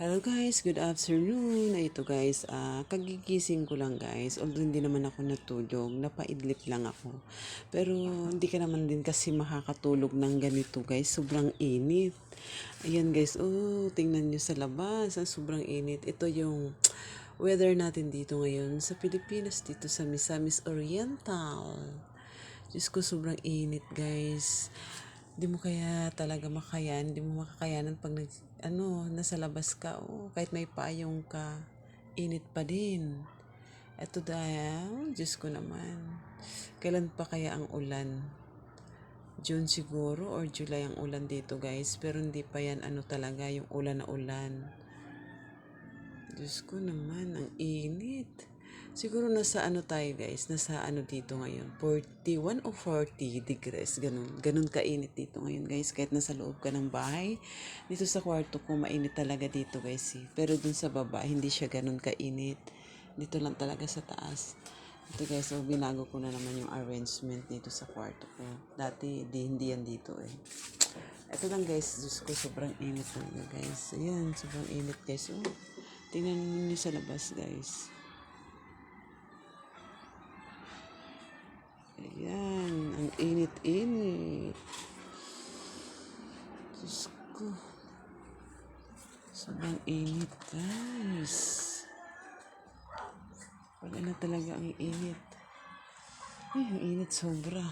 Hello guys, good afternoon. Ito guys, ah kagigising ko lang guys. Although hindi naman ako natulog, napaidlip lang ako. Pero hindi ka naman din kasi makakatulog ng ganito guys. Sobrang init. Ayan guys, oh, tingnan nyo sa labas. Ang sobrang init. Ito yung weather natin dito ngayon sa Pilipinas, dito sa Misamis Oriental. Diyos ko, sobrang init guys. Di mo kaya talaga makayan, di mo makakayanan pag nag, ano, nasa labas ka, oh, kahit may payong ka, init pa din. Eto dahil, Diyos ko naman, kailan pa kaya ang ulan? June siguro or July ang ulan dito guys, pero hindi pa yan ano talaga yung ulan na ulan. Diyos ko naman, ang init. Siguro nasa ano tayo guys, nasa ano dito ngayon, 41 o 40 degrees, ganun. Ganun kainit dito ngayon guys, kahit nasa loob ka ng bahay. Dito sa kwarto ko, mainit talaga dito guys eh. Pero dun sa baba, hindi siya ganun kainit. Dito lang talaga sa taas. Ito guys, so binago ko na naman yung arrangement dito sa kwarto ko. Dati, di, hindi yan dito eh. Ito lang guys, Diyos ko, sobrang init talaga guys. Ayan, sobrang init guys. Oh, tingnan niyo sa labas guys. Ayan, ang init-init. Diyos ko. Sobrang init, guys. Wala na talaga ang init. Ay, ang init sobra.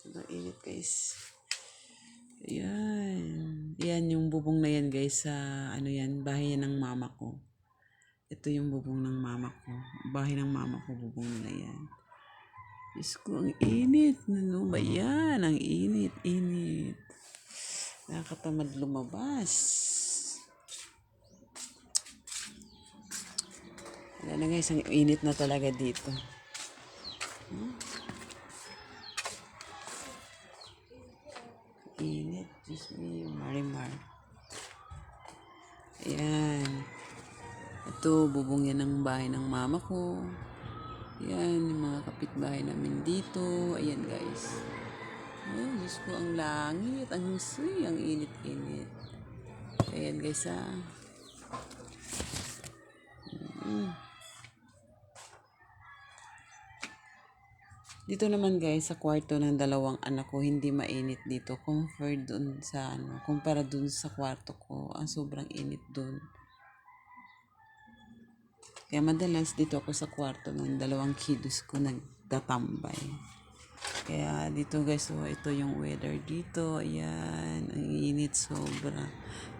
Sobrang init, guys. Ayan. Yan yung bubong na yan, guys, sa ano yan, bahay ng mama ko. Ito yung bubong ng mama ko. Bahay ng mama ko, bubong nila yan. Diyos ko, ang init. Ano ba yan? Ang init, init. Nakakatamad lumabas. Wala na guys, ang init na talaga dito. Hmm? Init. Diyos me, marimar. Ayan. Ito, bubong yan ng bahay ng mama ko. Yan, yung mga kapitbahay namin dito. Ayan, guys. Oh, Diyos ko, ang langit. Ang suy, ang init-init. Ayan, guys, ah. Mm. Dito naman guys, sa kwarto ng dalawang anak ko, hindi mainit dito. Compared dun sa, ano, kumpara dun sa kwarto ko, ang sobrang init dun. Kaya madalas dito ako sa kwarto ng dalawang kiddos ko nagtatambay. Kaya dito guys, so ito yung weather dito. Ayan, ang init sobra.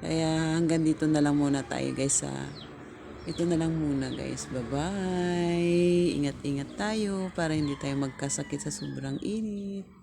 Kaya hanggang dito na lang muna tayo guys sa ito na lang muna guys. Bye-bye. Ingat-ingat tayo para hindi tayo magkasakit sa sobrang init.